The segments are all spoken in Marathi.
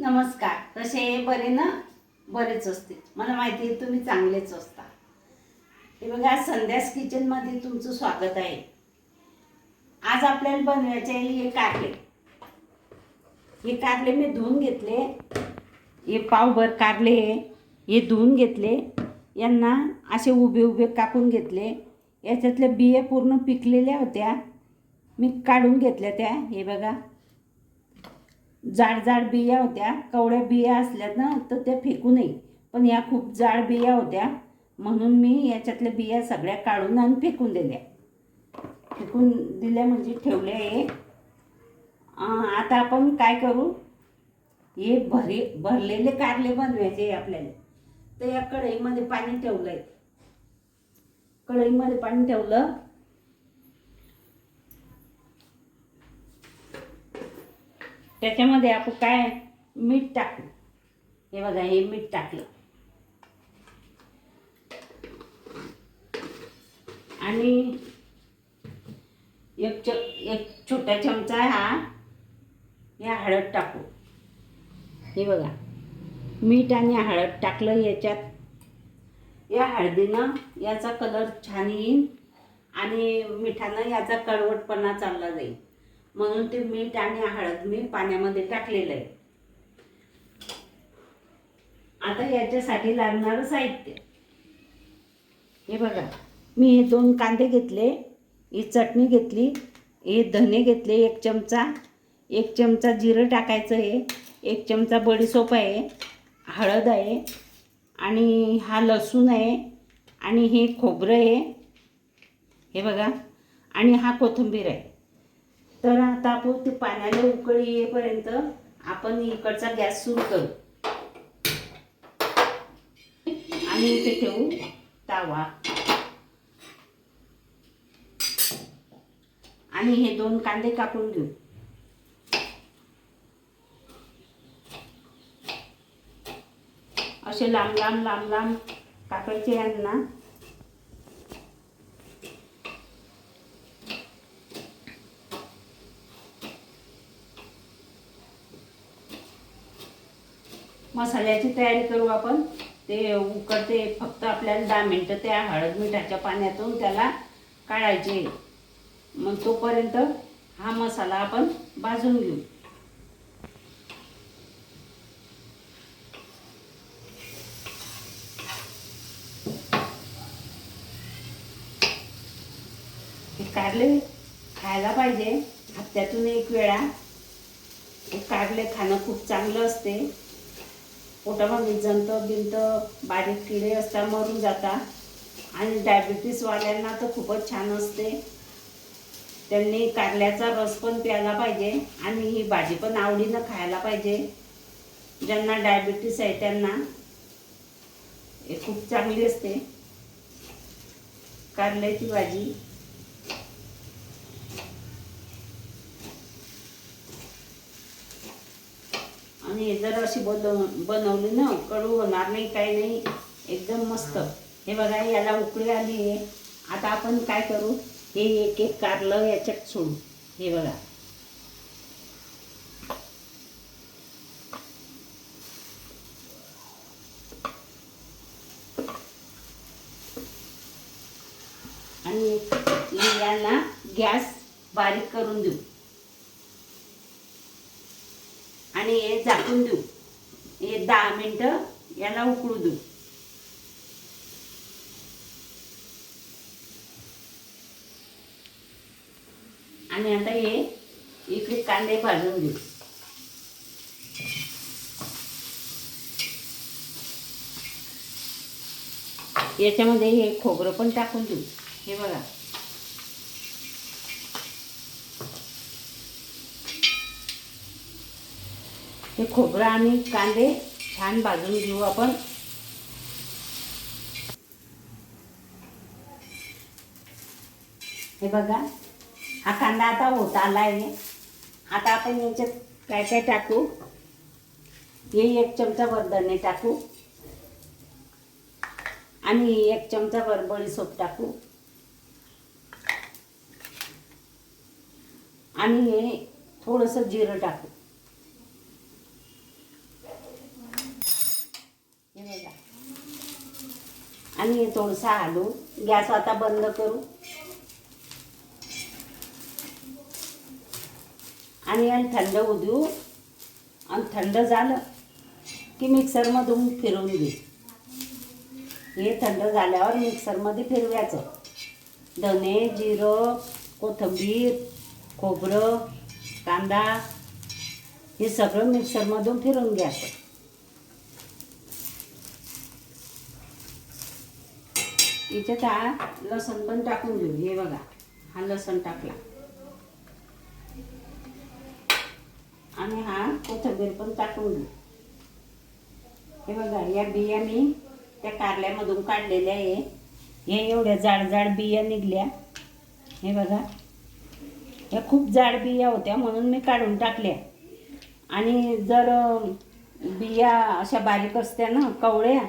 नमस्कार. तसे बरे ना? बरेच असते मला माहिती आहे तुम्ही चांगलेच असता. हे बघा संध्यास किचनमध्ये तुमचं स्वागत आहे. आज आपल्याला बनवायचे आहे हे कारले हे कारले मी धुवून घेतले. हे पावभर कारले हे. हे धुवून घेतले. यांना असे उभे उभे कापून घेतले. याच्यातल्या बिया पूर्ण पिकलेल्या होत्या. मी काढून घेतल्या त्या. हे बघा. जाड जाड बिया होत्या कवड्या बिया असल्यात ना तर त्या फेकू नये पण या खूप जाड बिया होत्या म्हणून मी याच्यातल्या बिया सगळ्या काढून आणि फेकून दिल्या. फेकून दिल्या म्हणजे ठेवल्या हे. आता आपण काय करू? हे भरे भरलेले कारले बनवायचे आपल्याला. तर या कढईमध्ये पाणी ठेवलं आहे कढईमध्ये पाणी ठेवलं. त्याच्यामध्ये आपण काय मीठ टाकू. हे बघा हे मीठ टाकलं. आणि एक च एक छोटा चमचा हा या हळद टाकू. हे बघा मीठ आणि हळद टाकलं याच्यात. या हळदीनं याचा कलर छान येईल आणि मिठानं याचा कडवटपणा चालला जाईल. म्हणून ते मीठ आणि हळद मी पाण्यामध्ये टाकलेलं आहे. आता याच्यासाठी लागणारं साहित्य. हे बघा मी हे दोन कांदे घेतले ही चटणी घेतली हे धने घेतले एक चमचा एक चमचा जिरं टाकायचं आहे एक चमचा बडीसोप आहे हळद आहे आणि हा लसूण आहे आणि हे खोबरं आहे. हे बघा आणि हा कोथिंबीर आहे. तर आता आपण ते पाण्याला उकळी येईपर्यंत आपण इकडचा गॅस सुरू करू. आणि इथे ठेवू तावा. आणि हे दोन कांदे कापून घेऊ. असे लांब लांब लांब लांब कापायचे यांना मसाल्याची तयारी करू आपण. ते उकडते फक्त आपल्याला दहा मिनटं त्या हळद मिठाच्या पाण्यातून त्याला काढायचे. मग तोपर्यंत हा मसाला आपण भाजून घेऊ. कारले खायला पाहिजे. हप्त्यातून एक वेळा. कारले खाणं खूप चांगलं असते. पोटामध्ये जंत बिंत बारीक किडे असतात मरून जातात. आणि डायबिटीसवाल्यांना तर खूपच छान असते. त्यांनी कारल्याचा रस पण प्यायला पाहिजे आणि ही भाजी पण आवडीनं खायला पाहिजे. ज्यांना डायबिटीस आहे त्यांना हे खूप चांगली असते. कारल्याची भाजी म्हणजे जर अशी बनवली ना कडू होणार नाही काही नाही एकदम मस्त. हे बघा याला उकळी आली आहे. आता आपण काय करू? हे एक एक कारलं याच्यात सोडू. हे बघा. आणि यांना गॅस बारीक करून देऊ. आणि हे झाकून देऊ. हे दहा मिनटं याला उकळू देऊ. आणि आता हे इकडे कांदे भाजून देऊ याच्यामध्ये हे खोबरं पण टाकून देऊ. हे बघा. खोबरं आणि कांदे छान भाजून घेऊ आपण. हे बघा हा कांदा आता होत आला आहे. आता आपण याच्यात काय काय टाकू? हे एक चमचा वरदणे टाकू. आणि एक चमचा बरबडी सोप टाकू. आणि हे थोडंसं जिरं टाकू. आणि हे थोडंसं गॅस आता बंद करू. आणि थंड होऊ देऊ आणि थंड झालं की मिक्सरमधून फिरवून घे. हे थंड झाल्यावर मिक्सरमध्ये फिरवायचं. धने जिरं कोथिंबीर खोबरं कांदा हे सगळं मिक्सरमधून फिरून घ्यायचं. याच्यात हा लसण पण टाकून घेऊ हे बघा हा लसण टाकला. आणि हा कोथंबीर पण टाकून घेऊ हे बघा या बिया मी त्या कारल्यामधून काढलेल्या आहे. हे एवढ्या जाड जाड बिया निघल्या. हे बघा या खूप जाड बिया होत्या म्हणून मी काढून टाकल्या. आणि जर बिया अशा बारीक असत्या ना कवळ्या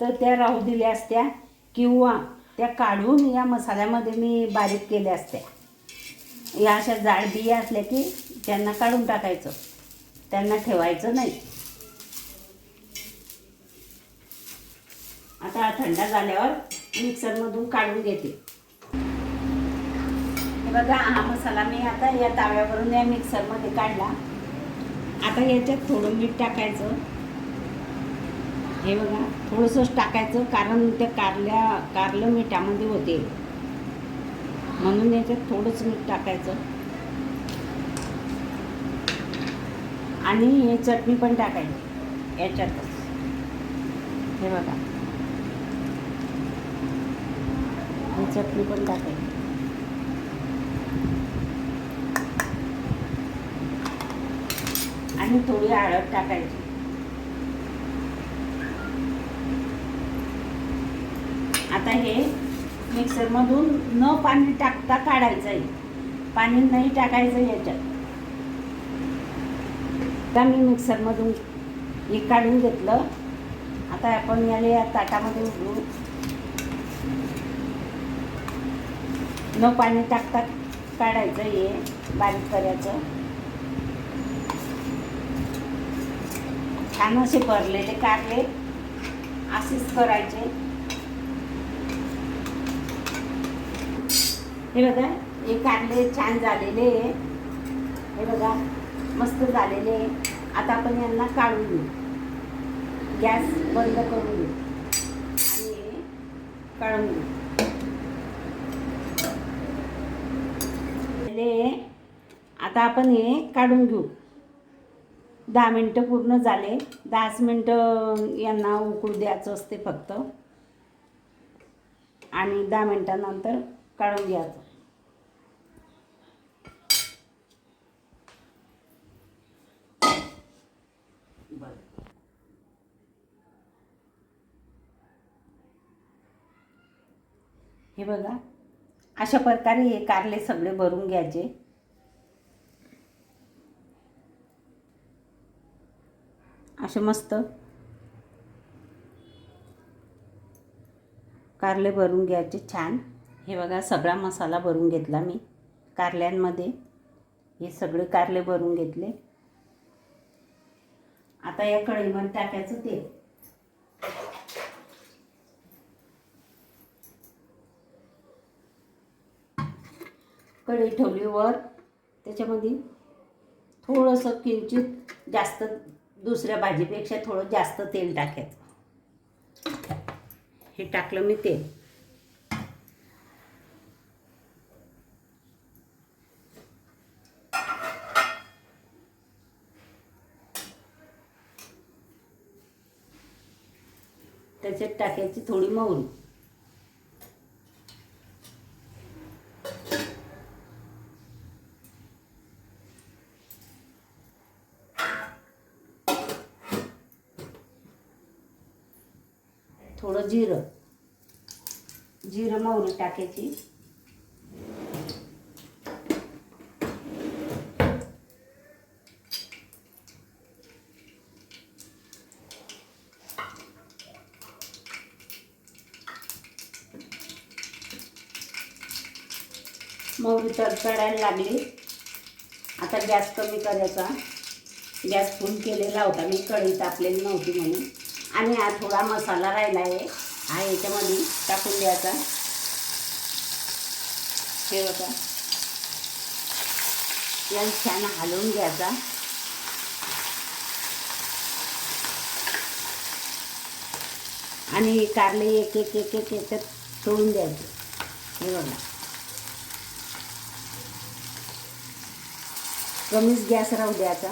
तर त्या राहू दिल्या असत्या. किंवा त्या काढून या मसाल्यामध्ये मी बारीक केल्या असत्या या अशा जाड बिया असल्या की त्यांना काढून टाकायचं. त्यांना ठेवायचं नाही. आता हा थंड झाल्यावर मिक्सरमधून काढून घेते. हे बघा हा मसाला मी आता या ताव्यावरून या मिक्सरमध्ये काढला. आता याच्यात थोडं मीठ टाकायचं. हे बघा थोडंसंच टाकायचं कारण त्या कारल्या कारलं मिठामध्ये होते. म्हणून याच्यात थोडंच मीठ टाकायचं. आणि हे चटणी पण टाकायची याच्यातच. हे बघा. ही चटणी पण टाकायची. आणि थोडी हळद टाकायची. आता हे मिक्सरमधून न पाणी टाकता काढायचं आहे. पाणी नाही टाकायचं याच्यात. आता मी मिक्सरमधून हे काढून घेतलं. आता आपण याला या ताटामध्ये उघडू न पाणी टाकता काढायचं हे बारीक करायचं. छान असे भरलेले कारले असेच करायचे. हे बघा हे काढले छान झालेले. हे बघा मस्त झालेले. आता आपण यांना काढून घेऊ. गॅस बंद करून घेऊ. आणि काढून घेऊ. आता आपण हे काढून घेऊ. दहा मिनटं पूर्ण झाले. दहाच मिनटं यांना उकळू द्यायचं असते फक्त. आणि दहा मिनटानंतर काढून घ्यायचं. हे बघा. अशा प्रकारे हे कारले सगळे भरून घ्यायचे. असे मस्त कारले भरून घ्यायचे छान. हे बघा सगळा मसाला भरून घेतला मी. कारल्यांमध्ये हे सगळे कारले भरून घेतले. आता या कढईमध्ये टाकायचं तेल. कढई ठेवली वर त्याच्यामध्ये थोडंसं किंचित जास्त दुसऱ्या भाजीपेक्षा थोडं जास्त तेल टाकायचं. हे टाकलं मी तेल. त्याच्यात टाकायची थोडी मोहरी थोडं जिरं. जिरं मोहरी टाकायची. मोहरी तडतडायला लागली. आता गॅस कमी करायचा. गॅस फुल केलेला होता. मी कढई तापलेली नव्हती म्हणून. आणि हा थोडा मसाला राहिला आहे. हा याच्यामध्ये टाकून द्यायचा. हे बघा. याला छान हलवून घ्यायचा. आणि कारले एक एक एक एक याच्यात तोडून द्यायचे. हे बघा. कमीच गॅस राहू द्यायचा.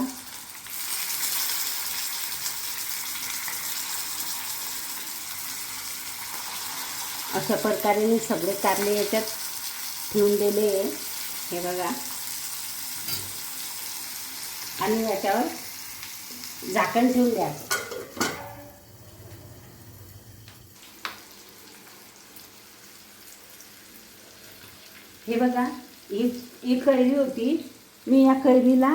अशा प्रकारे मी सगळे कारले याच्यात ठेवून दिले आहे. हे बघा. आणि याच्यावर झाकण ठेवून द्यायचं. हे बघा ही ही कैरी होती. मी या कैरीला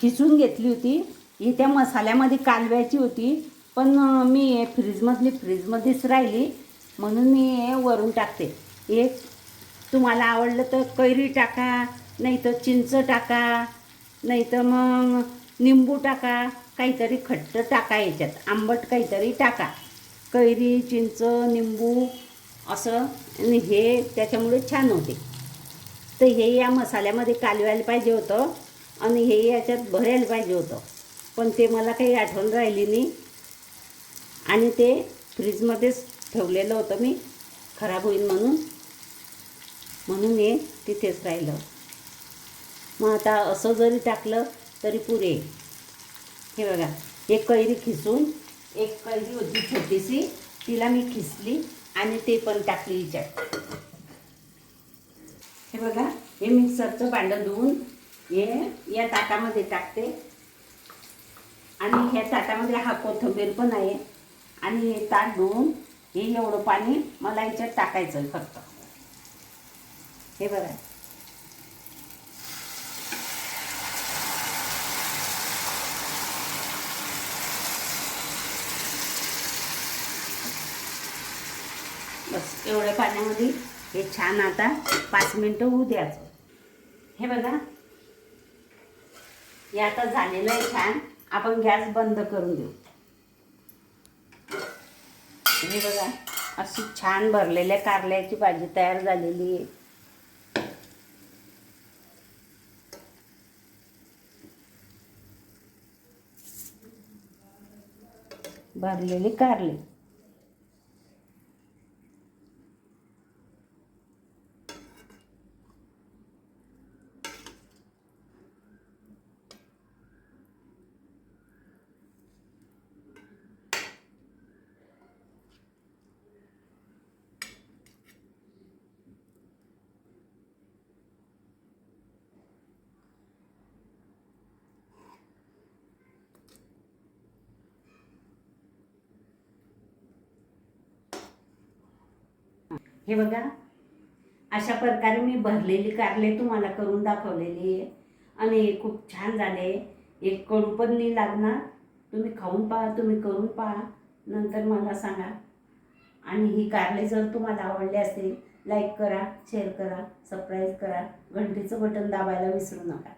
खिचून घेतली होती. ही त्या मसाल्यामध्ये कालव्याची होती. पण मी फ्रीजमधली फ्रीजमध्येच राहिली. म्हणून मी हे वरून टाकते. एक तुम्हाला आवडलं तर कैरी टाका नाही तर चिंच टाका नाही तर मग निंबू टाका काहीतरी खट्ट टाका याच्यात आंबट काहीतरी टाका. कैरी चिंच निंबू असं आणि हे त्याच्यामुळे छान होते. तर हे या मसाल्यामध्ये कालवायला पाहिजे होतं आणि हे याच्यात भरायला पाहिजे होतं. पण ते मला काही आठवण राहिली नाही. आणि ते फ्रीजमध्येच ठेवलेलं होतं मी खराब होईल म्हणून. म्हणून हे तिथेच राहिलं. मग आता असं जरी टाकलं तरी पुरे. हे बघा एक कैरी खिसून एक कैरी होती छोटीशी तिला मी खिसली आणि ते पण टाकली हिच्यात. हे बघा हे मिक्सरचं भांडं धुवून हे या ताटामध्ये टाकते. आणि ह्या ताटामध्ये हा कोथंबीर पण आहे. आणि हे ताट धुवून हे एवढं पाणी मला याच्यात टाकायचं आहे फक्त. हे बघा. बस एवढ्या पाण्यामध्ये हे छान आता पाच मिनटं होऊ द्यायचं. हे बघा. हे आता झालेलं आहे छान. आपण गॅस बंद करून देऊ. हे बघा अशी छान भरलेल्या कारल्याची भाजी तयार झालेली आहे. भरलेली कारली. हे बघा. अशा प्रकारे मी भरलेली कारले तुम्हाला करून दाखवलेली आहे. आणि हे खूप छान झाले. एक कडू पण नाही लागणार. तुम्ही खाऊन पहा तुम्ही करून पहा. नंतर मला सांगा. आणि ही कारले जर तुम्हाला आवडले असेल लाईक करा शेअर करा सबस्क्राईब करा. घंटीचं बटन दाबायला विसरू नका.